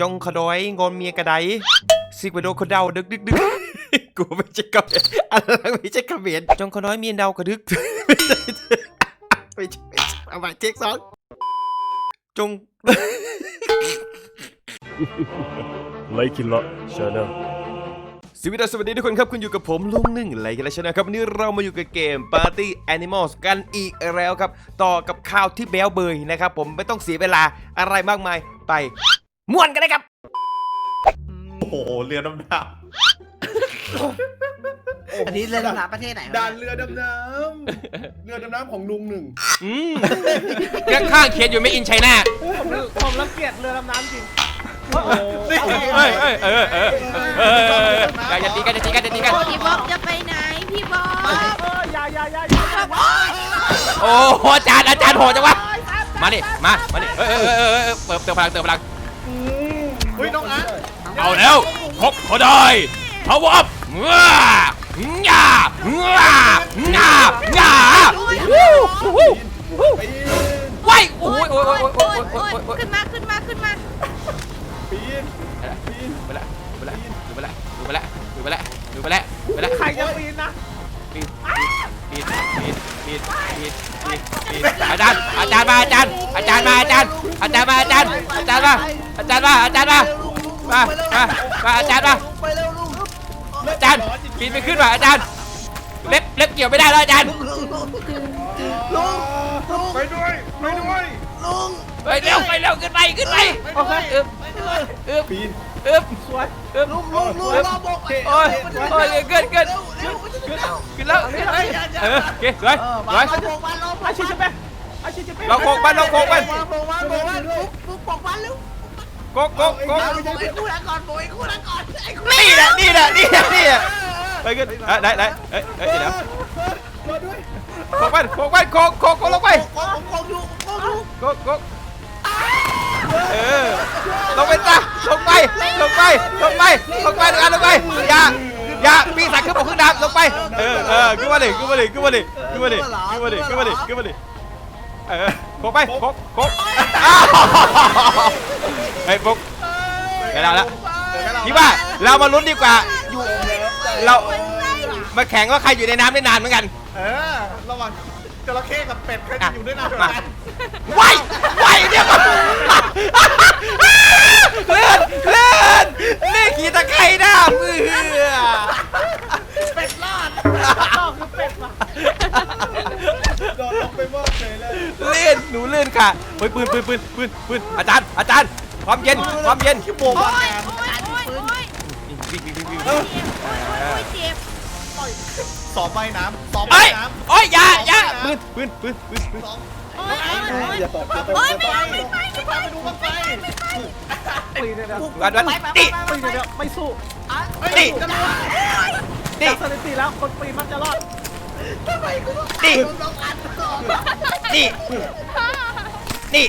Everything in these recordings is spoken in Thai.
จงขดอยงอนเมียกระไดซิกไปโดคนเดาดึกดึกดึกกูไม่ใช่กระเบนอะไรไม่ใช่กระเบนจงขดอยเมียเดากระดึกไม่ใช่ไม่ใช่เอาใหม่เช็คสองจงไลคิละชาแนลสวัสดีสวัสดีทุกคนครับคุณอยู่กับผมลุงหนึ่งไรกันแล้วใช่ไหมครับวันนี้เรามาอยู่กับเกม Party Animals กันอีกแล้วครับ ต่อกับข่าวที่แบลเบยนะครับ ผมไม่ต้องเสียเวลาอะไรมากมายไป ม่วนกันเลยครับ โอ้โหเรือดำน้อันนี้เรือดำน้ำประเทศไหนำวะด่านเรือดำน้ำเรือดำน้ำของลุงหนึ่งอืมข้างๆเขียนอยู่ไม่อินไชน่าผมรังเกียจเรือดำน้ำจริงนี่เอ้ยเอ้ยเออเออเอออย่าตีกันอย่าตีกันอย่าตีกัน พี่บ๊อบจะไปไหน พี่บ๊อบเอออย่าอย่าอย่าอย่าอย่าโอ้โหอาจารย์อาจารย์โหดจังวะ มาดิมา มาดิเออเออเออเออเติมเติมพลังเติมพลัง เอาแล้วพกเขาได้พาวอัพว้าง่าง่าง่าง่าวู้วู้วู้ว้ายโอ้ยโอ้ยโอ้โอ้ยโอ้ยโอ้ยขึ้นมาขึ้นมาขึ้นมาปีนปีนไปละไปละไปละไปละไปละไปละไปละใครจะปีนนะปีนปีนปีนปีนปีนปีนปีนอาจารย์อาจารย์มาอาจารย์อาจารย์มาอาจารย์อาจารย์มาอาจารย์อาจารย์มาอาจารย์มาอาจารย์มา มามามาอาจารย์มาไปเร็วลุงอาจารย์ปีนไปขึ้นมาอาจารย์ เล็บเล็บเกี่ยวไม่ได้แล้วอาจารย์ ลุงไปด้วยไปด้วยลุงไปเร็วไปเร็วขึ้นไปขึ้นไปโอเคอึบอึบปีนอึบสวยอึบลุงลุงลุงรอบอกโอ้ยโอ้ยเกินเกินเร็วเร็วขึ้นแล้วขึ้นแล้วเออโอเคสวยสวยมาบอกวันรออาชีพจะเป็นอาชีพจะเป็นเราโคกบ้านเราโคกบ้านมาบอกวันบอกวันปุ๊บปุ๊บบอกวันเร็ว โกโกโกไอ้คู่ละก่อนบอกไอ้คู่ละก่อนไอ้คู่นี่แหละนี่แหละนี่แหละนี่แหละไปขึ้นได้ได้เอ้ยเอ้ยเดี๋ยวรอด้วยโคกบ้านโคกบ้านโคกโคกโคกลงไปโกงโกงอยู่โกงอยู่โคกโคกเออลงไปซะลงไปลงไปลงไปลงไปลงไปลงไปอย่าอย่าปีศาจขึ้นบกขึ้นน้ำลงไปเออเออขึ้นมาดิขึ้นมาดิขึ้นมาดิขึ้นมาดิขึ้นมาดิขึ้นมาดิขึ้นมาดิเออโคกไปโคกโคกอ้าว เฮ้ยฟุก เดี๋ยวเราละพี่ว่าเรามาลุ้นดีกว่า อยู่ เรา มาแข่งว่าใครอยู่ในน้ำได้นานเหมือนกัน เออระหว่างจระเข้กับเป็ดใครจะอยู่ด้วยนานกว่ากันไวไวเดี๋ยวก่อนเลื่อนเลื่อนนี่ขี่ตะไคร่หน้าเบื่อเป็ดรอดนอกคือเป็ดว่ะโดดลงไปมอบเลยเลย เลื่อนหนูเลื่อนค่ะเฮ้ยปืนปืนปืนปืนปืนอาจารย์อาจารย์ ความเย็นความเย็นขี้โมงโอ้มายโอ้ยโอ้ยโอ้ยวิ่งวิ่งวิ่งวิ่งเจ็บโอ้ยโอ้ยเจ็บสอบว่ายน้ำสอบเอ้ว่ายยน้โอ้ยอย่าอย่าปืนปืนปืนปืนปืนำสองโอ้ยโอ้ยโอ้ยอย่าตกอย่าตกโอ้ยอย่าไม่ตเอากไม่ไปไม่ไปไปดูมันไปปีนเดี๋ยวเดี๋ยววันวันติปีนเดี๋ยวเดี๋ยวไม่สู้ติติจากสถิติแล้วคนปีนมักจะรอดติติติ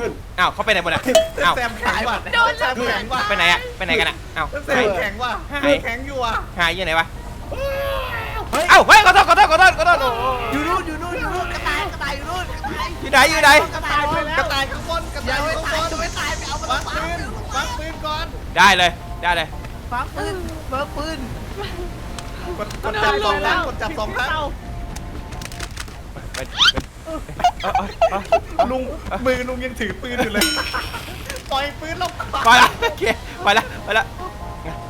ขึ้นอ้าวเขาไปไหนหมดอะอ้าวแซมแข็งว่ะโดนแซมแข็งว่ะไปไหนอะไปไหนกันอะอ้าวแซมแข็งว่ะหายแข็งอยู่อะหายอยู่ไหนวะเอ้าเฮ้ยขอโทษขอโทษขอโทษขอโทษโอ้อยู่นู่นอยู่นู่นอยู่นู่นกระต่ายกระต่ายอยู่นู่นกระต่ายอยู่ไหนอยู่ไหนกระต่ายไปแล้วกระต่ายข้างบนกระอย่าต่ายไปข้างบตายนจะไปตายไปเอามันวางฟัปืนวางปืนก่อนได้เลยได้เลยฟังปืนเบิกปืนกดกดจับสองครั้งกดจับสองครั้งไป ลุงมือลุงยังถือปืนอยู่เลยปล่อยปืนลงไปละโอเคไปละไปละ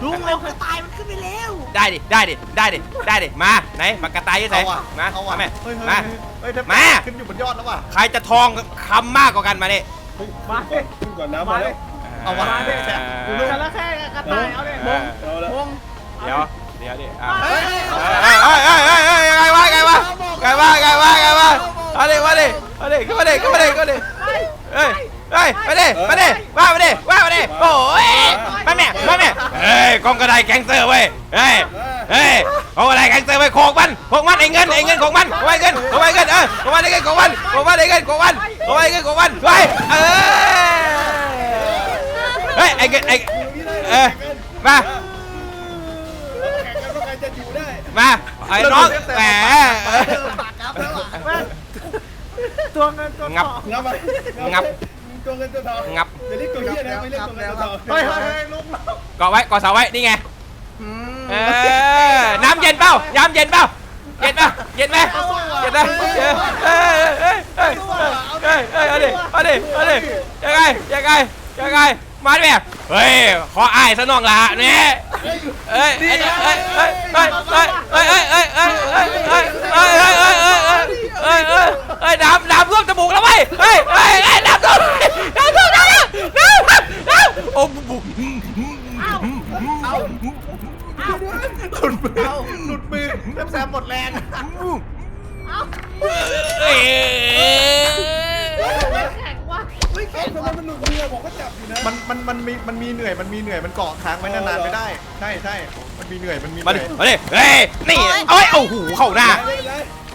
ลุงเร็วกระต่ายมันขึ้นไปแล้วได้ดิได้ดิได้ดิได้ดิมาไหนปากกาตายยังไงเอาว่ะมาเอาว่ะมาแม่เฮ้ยเฮ้ยมาเฮ้ยเฮ้ยมาขึ้นอยู่บนยอดแล้วว่ะใครจะทองคำมากกว่ากันมาดิมาดิขึ้นก่อนน้ำมามาดิแล้วเอาวะมาดิแซมจระเข้กับกระต่ายเอาดิเอมองเอาละมงเดี๋ยวเดี๋ยวดิอ้าวเฮ้ยเฮ้ยเฮ้ยเฮ้ยเฮ้ยเฮ้ยไงวะไงวะไงวะไงวะไงวะ เอาดิมาดิเอาดิขึ้นมาดิขึ้นมาดิขึ้นมาดิเฮ้ยเฮ้ยมาดิมาดิว่ามาดิว่ามาดิโอ้ยมาแม่มาแม่เฮ้ยกองกระไดแก๊งเซอร์เว้ยเฮ้ยเฮ้ยเอาอะไรกันเซอร์ไปโขกมันโขกมันไอ้เงินไอ้เงินของมันโขกไอ้เงินโขกไอ้เงินเออโขกมันไอ้เงินของมันโขกมันไอ้เงินของมันโขกไอ้เงินของมันไปเออเฮ้ยไอ้เงินไอ้เออมาแข่งกันว่าใครจะอยู่ได้มาไอ้น้องแหม ปากกับแล้วอะแม่งตัวเงินตัวทองงับ งับไปงับ ตัวเงินตัวทองงับอย่าเรียกตัวเหี้ยนะไม่เรียกตัวเงินตัวทองเฮ้ยเฮ้ยเฮ้ยลุงเกาะไว้เกาะเสาไว้นี่ไงเออน้ำเย็นเปล่าน้ำเย็นเปล่าเย็นเปล่าเย็นไหมเย็นไหมเย็นเอ้ยเอ้ยเอ้ยเอ้ยเอ้ยเอาดิเอาดิเอาดิยังไงยังไงยังไงมาดิแม่เฮ้ยขออ้ายซะน้องละเนี่ยเอ้ยเอ้ยเอ้ยเอ้ยเอ้ยเอ้ยเอ้ยเอ้ยเอ้ยเอ้ยเอ้ยเอ้ยเอ้ยเอ้ย เอ้ยเอ้ยเอ้ยเอ้ยเอ้ยน้ำน้ำท่วมจมูกแล้วเว้ยเฮ้ยเฮ้ยเฮ้ยน้ำท่วมน้ำท่วมน้ำท่วมน้ำท่วมน้ำโอ้บุบหลุดมือหลุดมือแซมแซมหมดแรงเอ้ยแข็งว่ะเฮ้ยทำไมมันหลุดมือบอกก็จับอยู่นะมันมันมันมีมันมีเหนื่อยมันมีเหนื่อยมันเกาะค้างไว้นานๆไม่ได้ ใช่ใช่มันมีเหนื่อยมันมีเหมาดิมาดิเฮ้ยนี่เอ้ยโอ้โหเข้าหน้า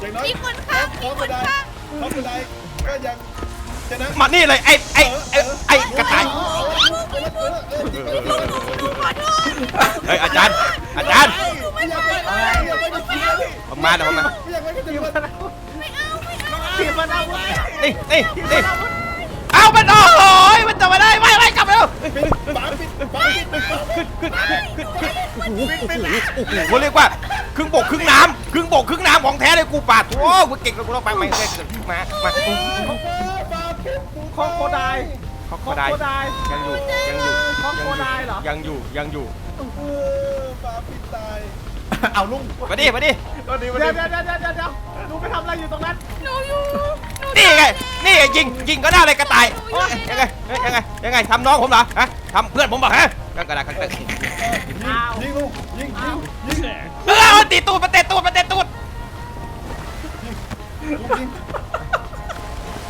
อย่างน้อยมีคนข้างมีคนข้างเขาเป็นไรก็ยังชนะมานี่เลยไอ้ไอ้ไอ้กระต่ายเฮ้ยอาจารย์ อาจารย์ออกมาเดี๋ยวออกมานี่นี่นี่เอามันโอ้โหมันจะมาได้ไม่ไม่กลับเร็วขึ้นขึ้นขึ้นขึ้นขึ้นขึ้นโอ้โหเรียกว่า ครึ่งบกครึ่งน้ำครึ่งบกครึ่งน้ำของแท้เลยกูปาดโอ้กูเก่งเลยกูต้องไปไม่ได้มา มาคอโคไดเขาคอได้โคไดยังอยู่ยังอยู่คอโคไดเหรอยังอยู่ยังอยู่เอาปิดตายเอาลุงมาดิมาดิตอนนี้วันเดี๋ยวนี้เดี๋ยวเดี๋ยวเดี๋ยวเดี๋ยวลุงไปทำอะไรอยู่ตรงนั้นหนูอยู่นี่ไงนี่ไงยิงยิงก็ได้เลยกระต่ายยังไงยังไงยังไงทำน้องผมเหรอฮะทำเพื่อนผมเหรอฮะ กระดาษกระดาษอ้าวยิงลุงยิงยิงยิงเออมันตีตูดมันเตะตูดมันเตะตูดยิง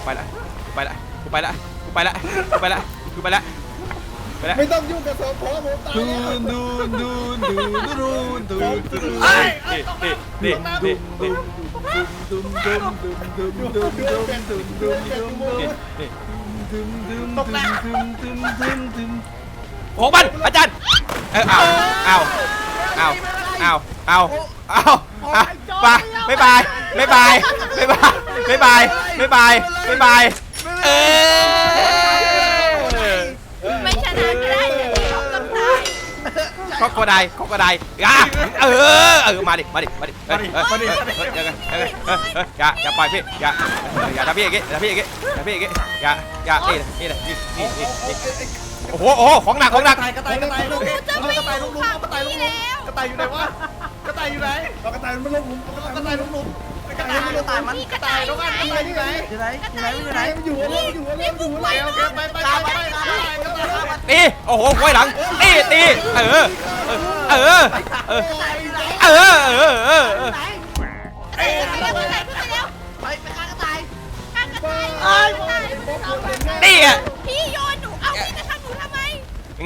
ไปละไปละกูไปละกูไปละกูไปละกูไปละไปละไม่ต้องยุ่งกับสองพอผมตายแล้วดูดูดูดูดูเอ้ยนี่นี่นี่นี่นี่ตกแล้ว โอ้มันอาจารย์เออเอาเอาเอาเอาเอาเอาเอาไปไม่บายไม่บายไม่บายไม่บายไม่บายไม่บายเออไม่ชนะก็ได้แต่ที่เขาต้องตายก็ก็ได้ก็ก็ได้อะเออเออมาดิมาดิมาดิมาดิมาดิยังไงยังไงอย่าอย่าปล่อยพี่อย่าอย่าทำพี่อย่างงี้อย่าพี่อย่างงี้อย่าพี่อย่างงี้อย่าอย่านี่นี่นี่นี่นี่ โอ้โหโอ้โหของหนักของหนัก กระต่ายกระต่ายลุงกูจะไม่กระต่ายลุงลุงขังกระต่ายลุงพี่ลุงแล้ว กระต่ายอยู่ไหนวะกระต่ายอยู่ไหนกระต่ายมันลงลุงกระต่ายลุงลุงกระต่ายกระต่ายมันกระต่ายแล้วกันกระต่ายอยู่ไหนอยู่ไหนอยู่ไหนอยู่ไหนมันอยู่แล้วอยู่แล้วอยู่แล้วโอเคไปไปไปไปไปไปตี โอ้โหไว้หลัง ตี ตี เออ เออ เออ เออ เออ เออ เออ เอ้ยขึ้นไปแล้วขึ้นไปแล้วไปไปฆ่ากระต่ายข้างกระต่ายข้างกระต่ายตีอะพี่โยน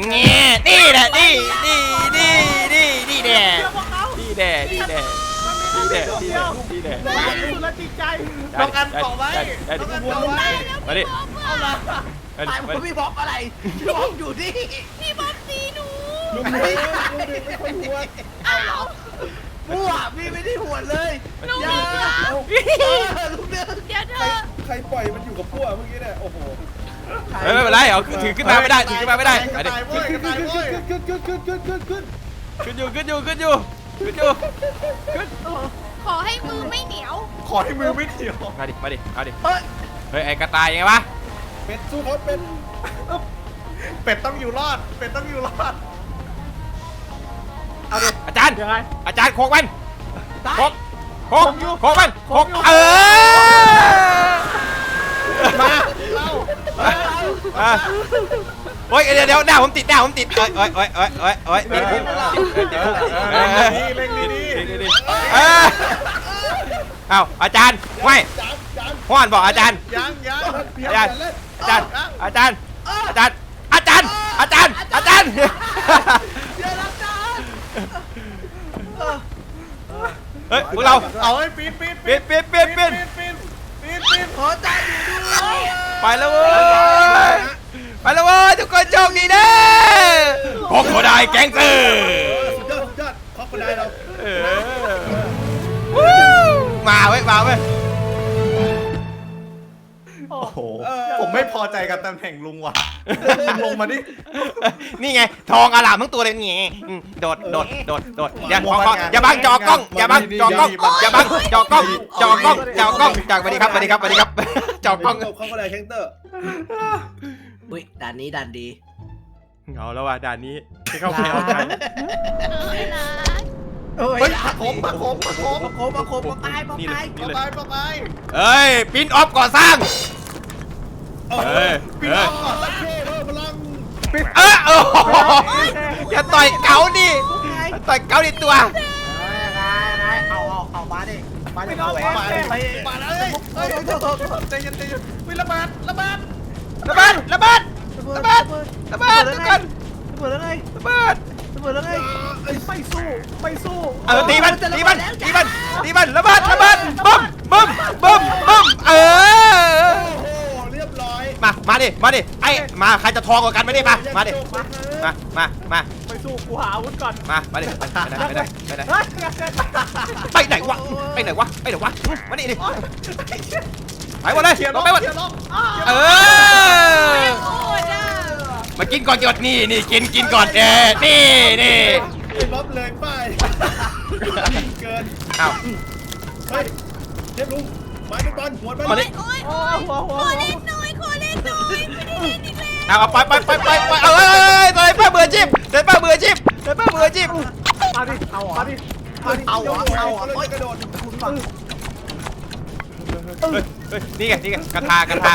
เงี้ยนี่แหละนี่นี่นี่นี่นี่แน่เชื่อพวกเขานี่แน่นี่แน่นี่แน่นี่แน่นี่แน่ได้สุดละจิตใจได้ได้ได้ดิตายแล้วมาดิพี่บอมเอาละมาดิตายมาผมดิพี่บอกอะไรพี่บอกอยู่นี่พี่บอมตีหนูลุงลุงลุงไม่ค่อยหัวเอาเหรอมั่วพี่ไม่ได้หัวเลยหนูอย่ามีเออลูกเดือเดี๋ยวเธอใครปล่อยมันอยู่กับพวกเมื่อกี้เนี่ยโอ้โห เฮ้ยไม่เป็นไรเอาถือขึ้นมาไม่ได้ถือขึ้นมาไม่ได้กมาระดิต่ายเว้ยกระต่ายเว้ยขึ้นขึ้นขึ้นขึ้นขึ้นขึ้นขึ้นอยู่ขึ้นอยู่ขึ้นอยู่ขึ้นอยู่ขึ้นขอให้มือไม่เหนียว ขอให้มือไม่เดียวมาดิมาดิเอาดิเฮ้ยเฮ้ยไอ้กระต่ายยังไงวะเป็ดสู้เขาเป็ดเป็ดต้องอยู่รอด เป็ดต้องอยู่รอด เอาดิ อาจารย์ ยังไง อาจารย์โคกมันตายโคกโคกโคกมันโคกเออ มาเล่า อะโอ้ยเดี๋ยวเดี๋ยวหน้าผมติดหน้าผมติดเอ้ยเอ้ยเอ้ยเอ้ยเอ้ยเอ้ยติดคุกติดติดคุกเออเล่นดีติดดีติดติดเออเอ้าอาจารย์ไม่จานจานพ่อนบอกอาจารย์ ยังยังอาจารย์อาจารย์อาจารย์อาจารย์อาจารย์อาจารย์อาจารย์เดี๋ยวรับจานเฮ้ยพวกเราเอาให้ปีนปีนปิดปิดปิดปิดปีนปีนปีนขอจานอยู่ด้วย ไปแล้วเว้ยไปแล้วเว้ยทุกคนโชคดีนะพวกเขาได้แก๊งเตอร์สุดยอดสุดยอดขอบคุณได้เราเออวู้มาเว้ยมาเว้ยโอ้โอ้โหผมไม่พอใจกับตำแหน่งลุงว่ะเลงมาดิ นี่ไง ทองอลามทั้งตัวเลยนี่ไงอืมโดดโดดโดดโดดอย่าขอขออย่าบังจอกล้อง อย่าบังจอกล้องอย่าบังจอกล้องจอกล้องจอกล้องจากสวัสดีครับสวัสดีครับสวัสดีครับจอกล้อง เข้าก็เลยแข้งเตอร์อุ้ยด่านนี้ด่านดี เอาแล้วว่ะด่านนี้ไม่เข้าใครออกใครเอานะเฮ้เฮ้ยยประคมประคมประคมมาโคมมาโคมมาตายมานี่เลตายยนี่เลยไปไปไปเอ้ยปินออฟก่อสร้าง เอ้ยปีเอ้น้ยองก่อนสักเท่เพิ่มพลังปิดเออโอ้โหอย่าต่อยเก๋าดิอย่าต่อยเก๋าดิตัว เอาเอาเอามาดิมาดิเอาแหวนไปไปไปเลยเฮ้ยใจเย็นใจเย็นวิระเบิดระเบิดระเบิดระเบิดระเบิดระเบิดทุกคนระเบิดแล้วไงระเบิดระเบิดแล้วไงไม่สู้ไม่สู้เออตีมันตีมันตีมันตีมันระเบิดระเบิดบึ้มบึ้มบึ้มบึ้มเออ โอ้โหเรียบร้อย มา มาดิ มาดิ ไอ้ มา ใครจะทองกว่ากันมาดิมา มาดิ มา มา มาไม่สู้กูหาอาวุธก่อนมา มาดิ ไปไหนไปไหนไปไหน เฮ้ยไปไหนวะ ไปไหนวะ ไปไหนวะ มาดิดิ ไปหมดเลยเขียนลล็องกไปหมดเขียนล็อกเออ โอ้ยอะมากินก่อนหยดนี่นี่กินกินก่อนเออนี่นี่เขียนล็อกเลยไปเกิน อ้าวเฮ้ยเทพลุงไม้เป็นบอลหัวไปมาเลดิยโอ้ยโอ้หัวหัวขอหัวเล่นหน่อยขอ เล่นหน่อยไม่ได้เล่นอีกแล้วเอาเอาไปไปไปไปไปเอาเอ้ยตัวไหนป้าเบื่อชิบตัวไหนป้าเบื่อชิบตัวไหนป้าเบื่อชิบมาดิเอามาดิมาดิเอาเอาอะเอาเอาเอาอะเลยโอ้ยกระโดดคุณฟังเฮ้ยเฮ้ยนี่ไงนี่ไงกระทากระทา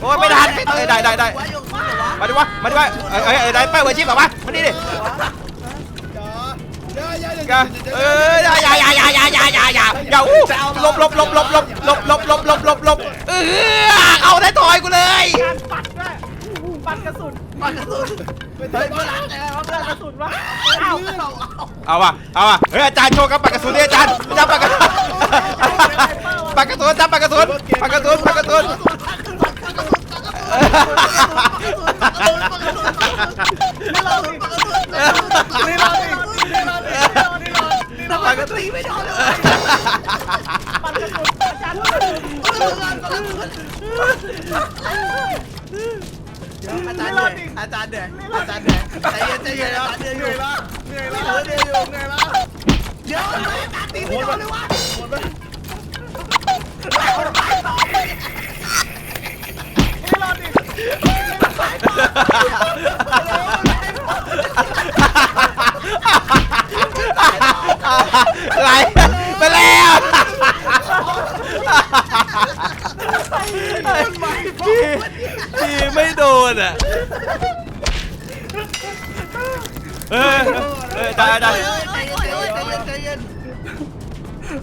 โอ้ยไม่ทันเอ้ยได้ได้ได้ว้ยกมือเหรอวะมาดิวะมาดิวะเอ้ยเอ้ยเอ้ยได้ป้าเบื่อชิบเหรอวะมาดิดิ อย่าอย่าอย่าอย่าเอ้ยอย่าอย่าอย่าอย่าอย่าอย่าอย่าอย่าอย่าอู้หลบหลบหลบหลบหลบหลบหลบหลบหลบหลบหลบเออเอาได้ถอยกูเลยการปัดด้วยปัดกระสุนปัดกระสุนไม่เฮ้ได้ยเมื่อไหร่แล้วปัดกระสุนวะเอาเอาเอาเอาเอาว่ะเอาว่ะเฮ้ยอาจารย์โชว์กับปากกระสุนดิอาจารย์อาจารย์ปากกระสุนปากกระสุนอาจารย์ปากกระสุนปากกระสุนปากกระสุนไม่รอดปัดกระสุนนี่รอดิ ตีไม่โดนเลยปัดกระสุนอาจารย์ปัดกระสุนอาจารย์เหนื่อยอาจารย์เหนื่อยอาจารย์เหนื่อยใจเย็นใจเย็นอาจารย์เหนื่อยอเหนื่ยู่อยละเหนื่อยละเหนื่อยอยู่เหนื่อยละเดี๋ยวอาจารย์ตีไม่โดนเลยวะหมดไป นอะเออเออได้ได้ใจเย็นใจเย็นใจเย็นใจเย็น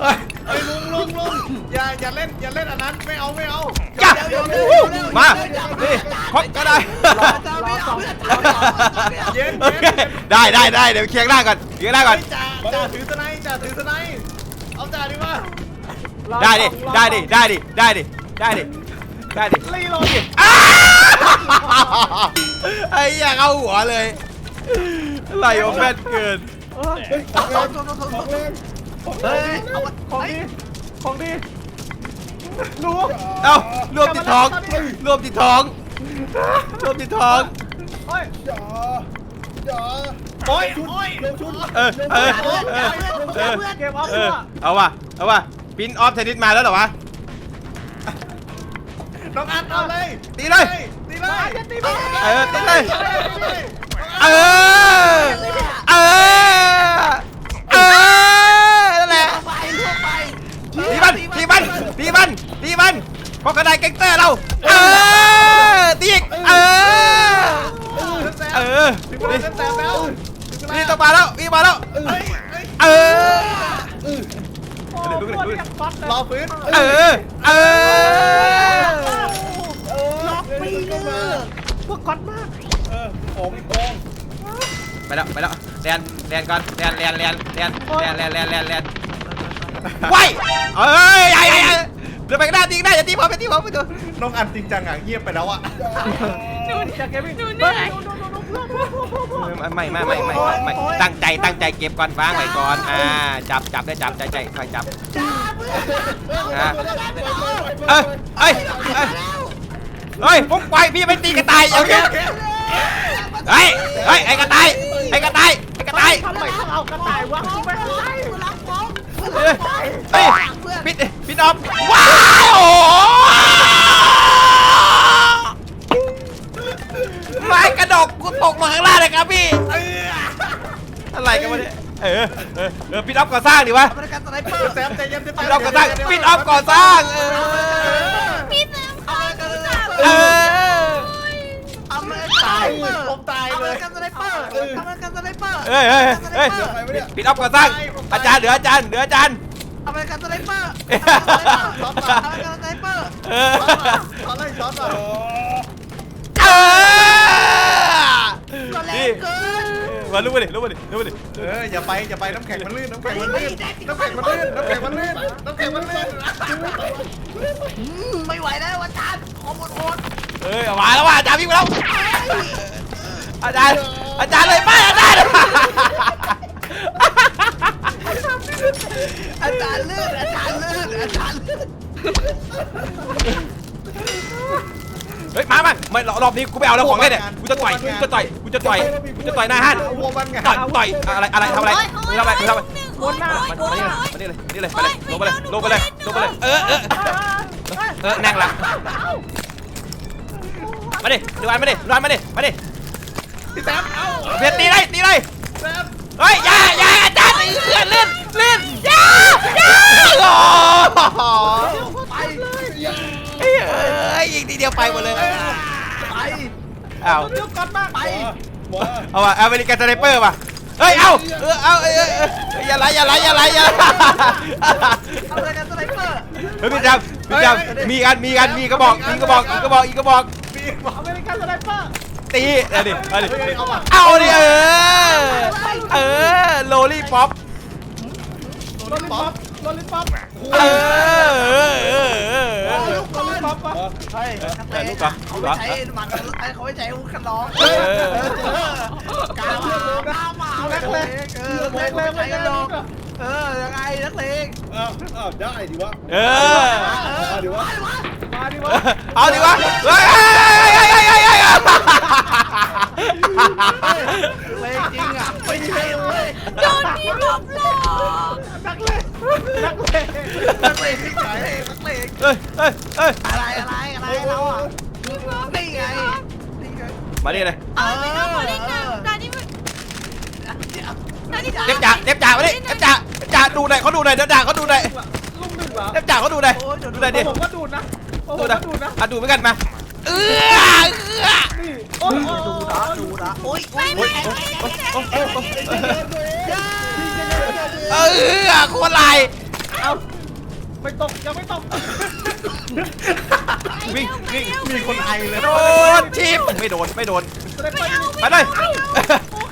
เฮ้ยเฮ้ลุงลุงลุงอย่าอย่าเล่นอย่าเล่นอันนั้นไม่เอาไม่เอาจ้ะมานี่คดก็ได้อาจารย์ไม่เอาเพื่อนอาจารย์ไม่เอาเย็นโอเย็นเคได้ได้ได้เดี๋ยวเคลียร์หน้าก่อนเคลียร์หน้าก่อนจ่าจ่าถือสไนจ่าถือสไนเอาจ่าดีว่าได้ดิได้ดิได้ดิได้ดิได้ดิ ได้ดิรีโหลดดิอ้าไอ้อยากเอาหัวเลยไหลโอแม่นเกินเออเฮ้ยของแรงของแรงของแรเฮ้ยงเอาของดีของดีหนูเอ้ารวมติดท้องรวมติดท้องรวมติดท้องเฮ้ยอย่าอย่าโอ้ยโอ้ยลงชุนเออเออเออเออเออเกมออฟเอตัอวเอาว่ะเอาว่ะปินออฟเทนนิสมาแล้วเหรอวะ น้องอันเอาเลยตีเลย ตีเลยอย่าตีไปเออตีเลย เออ เออ เออ นั่นแหละไปทั่วไปตีมันตีมันตีมันตีมันเพราะกระไดเก่งเตอร์เรา เออ ตีอีก เออ เออ ถึงเวลาจะแตะแล้วถึงเวลานี่ต้องมาแล้ววิ่งมาแล้วเฮ้ยเฮ้ยเออโอ้โหตัวเรียกก๊อตเลยรอฟื้น เออ เออล็อกไม่ก็มา พวกก๊อตมากเออผมโกงไปแล้วไปแล้วแลนแลนก่อนแลนแลนแลนแลนแลนแลนแลนแลนแลนไว้เอ้ยไอ้ไอ้ไอ้เดี๋ยวไปกันหน้าตีกันได้อย่าตีผมอย่าตีผมไปดูน้องอันจริงจังอะเงียบไปแล้วอะจากเกมหนูเหนื่อยไม่ไม่ไม่ไม่ไม่ไม่ตั้งใจตั้งใจเก็บก่อนฟังไว้ก่อนอ่าจับจับได้จับใจใจคอยจับอ่าเอ้ยเอ้ย เอ้ยเฮ้ยปุ๊บไปพี่ไม่ตีกระต่ายเอาเงี้ยเฮ้ยเฮ้ยไอ้กระต่ายไอ้กระต่ายไอ้กระต่ายทำไมต้องเอากระต่ายวางไม่ได้กูรักฟ้องเฮ้ยเฮ้ยปิดปิดออฟว้าวโอ้โหไม้กระดกกูตกลงข้างล่างเลยครับพี่อะไรกันวะเนี่ยเออเออเออปิดออฟก่อสร้างดิวะอเมริกันสไนเปอร์แซมใจเย็นปิดออฟก่อสร้างปิดออฟก่อสร้างเออ พี่แซมขอกูจับ เอออเมริกันตายผมตายอเมเลยริกันสไนเปอร์อเมริกันสไนเปอร์เฮ้ยเฮ้ยเฮ้ยปิดออฟก่อสร้างอาจารย์เหลืออาจารย์เหลืออาจารย์อเมริกันสไนเปอร์อเมริกันสไนเปอร์เออช็อตเลยช็อตเลยเออก็แรนี่งเกิน มาลุกมาดิลุกมาดิลุกมาดิเอออย่าไปอย่าไปน้ำแข็งมันลื่นน้ำแข็งมันลื่นน้ำแข็งมันลื่นน้ำแข็งมันลื่นน้ำแข็งมันลื่นไม่ไหวแล้วอาจารย์ขอหมดโอนเอ้ยเอามาแล้วว่ะอาจารย์วิ่งมาแล้วอาจารย์อาจารย์เลยไปอาจารย์อาจารย์ลื่นอาจารย์ลื่นอาจารย์ลื่น เฮ้ยมามาไม่รอบรอบนี้กูไม่เอาแล้วของเล่นเนี่ยกูจะต่อยกูจะต่อยกูจะต่อยกูจะต่อยหน้าห้านวัวมันไงต่อยต่อยอะไรอะไรทำอะไรมึงทำอะไรมึงทำอะไรวนหน้ามันมานี่เลยมานี่เลยนี่เลยไปเลยลงไปเลยลงไปเลยลงไปเลยเออเออเออนั่งละมาดิดูอันมาดิดูอันมาดิมาดิพี่แซมเอ้าเพียรตีเลยตีเลยแซมเฮ้ยอย่าอย่าอาจารย์เลื่อนเลื่อนเลื่อนอย่าอย่าโอ้โหไปเฮ้ย เอ้ยยิงทีเดียวไปหมดเลยไปอ้าวเดี๋ยวก่อนมาไปว้าเอาว่ะอเมริกันสไนเปอร์ป่ะเฮ้ย เอาเออเอาเออเออเอออย่าไหลอย่าไหลอย่าไหลอย่าไหลอเมริกันสไนเปอร์เฮ้ยพี่จำพี่จำมีกันมีกันมีกระบอก มีกระบอกอีกกระบอกอีกกระบอกพี่บอกอเมริกันสไนเปอร์ตีเอาดิเอาดิเอาว่ะเอาดิเออ เออ โลลี่ป๊อปโรลิป๊อปโรลิป๊อป เออ เออเออเออเออโรลิป๊อปปะเฮ้ยแต่ลูกเหรอเขาไม่ใช้หมักเขาไม่ใช้วุ้นกันร้องเออกามาก้ามานักเลงเออนักเลงใช้กันร้องเออยังไงนักเลงอ้าวอ้าวได้ดิวะเออเอาดิวะมาดิวะเอาดิวะเฮ้ยเฮ้ยเฮ้ยเฮ้ยเฮ้ยเลงจริงอะไม่ใช่เลยโดนพี่ลบหลอกนักเลง นักเลงนักเลงที่ไหนนักเลงเฮ้ยเฮ้ยเฮ้ยอะไรอะไรอะไรเราอะนี่ไงนี่ไงมาดิเลยเออไม่ต้อมาเล่นกันตอนนี้มันตอนนี้เด็บจ่าเด็บจ่ามาดิเด็บจ่าเด็บจ่าดูหน่อยเขาดูหน่อยเด็บจ่าเขาดูหน่อยลุงหนึ่งเหรอเด็บจ่าเขาดูหน่อยดูหน่อยดิผมก็ดูดนะผมดูก็นะดูดนะอะดูเหมือนกันมาเออเออนี่โอ้โหดูนะดูนะโอ้ยไม่ไม่ไม่ไม่ เอื้อโคตรลายเอาไม่ตกยังไม่ตกวิ่งวิ่งมีคนไอเลยโดนชิปไม่โดนไม่โดนสไนเปอร์ไปเลย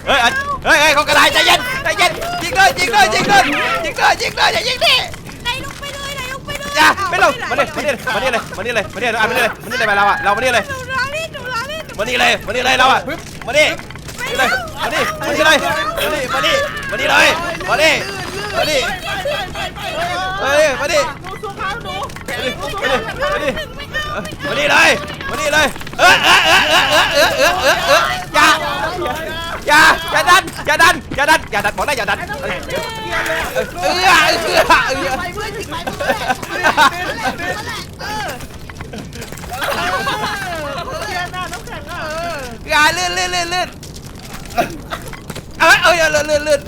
เฮ้ยเฮ้ยเฮ้ยเขากระไดใจเย็นใจเย็นยิงเลยยิงเลยยิงเลยยิงเลยยิงเลยอย่ายิงดิไหนลงไปเลยไหนลงไปเลยอย่าไม่ลงมาดิมาดิมาดิเลยมาดิเลยมาดิเลยอะมาดิเลยมาดิเลยไปเราอะเรามาดิเลยหนูร้านนี่หนูร้านนี่มาดิเลยมาดิเลยเราอะมาดิมาดิเลยมาดิมาดิเลยมาดิมาดิมาดิเลยมาดิ มาดิเฮ้ยมาดิดูสู้เขาดูมาดิมาดิมาดิเลยมาดิเลยเออเออเออเออเออเออเออเอออย่าอย่าอย่าดันอย่าดันอย่าดันอย่าดันบอกได้อย่าดันเออเออเออเออไปเพื่อนจิกไปเพื่อนนั่นแหละเออเกียร์หน้าน้ำแข็งอะอย่าลื่นลื่นลื่นลื่นเออเอออย่าลื่นลื่นลื่น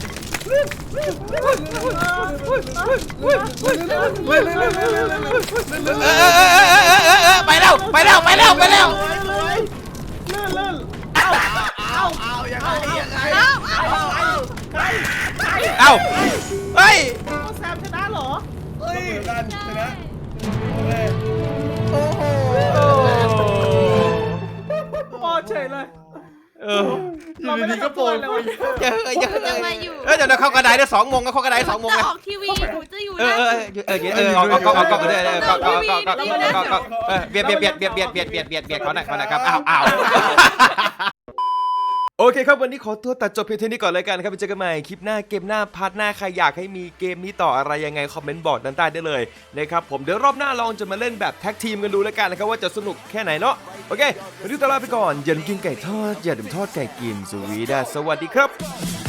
เอเออเออเออเออเออเไปแล้วไปแล้วไปแล้วไปแล้วเอ้าเฮ้ยเฮ้ยดันชนะรอเอ้ยชนะโอ้โห ปอเฉยเลย เอออยู่ดีๆก็โปรยเลยเยอะเยอะจะมาอยู่เออเดี๋ยวเราเข้ากระไดได้สองโมงก็เข้ากระไดสองโมงจะไงออกทีวีหนูจะอยู่เออนะเออเออเออเอาเอาเอาเอาเอาเลยเอาเอาเอาเอาเอาเอาเออเบียดเบียดเบียดเบียดเบียดเบียดเบียดเบียดเบียดเขาหน่อยเขาหน่อยครับอ้าวอ้าว โอเคครับ วันนี้ขอตัวตัดจบเพียงเท่านี้ก่อนเลยกันครับไปเจอกันใหม่คลิปหน้าเกมหน้าพาร์ทหน้าใครอยากให้มีเกมนี้ต่ออะไรยังไงคอมเมนต์บอกด้านใต้ได้เลยนะครับผมเดี๋ยวรอบหน้าลองจะมาเล่นแบบแท็กทีมกันดูแล้วกันนะครับว่าจะสนุกแค่ไหนเนาะโอเควันนี้ตลาไปก่อนอย่าลืมกินไก่ทอดอย่าลืมทอดไก่กินสวีดาสวัสดีครับ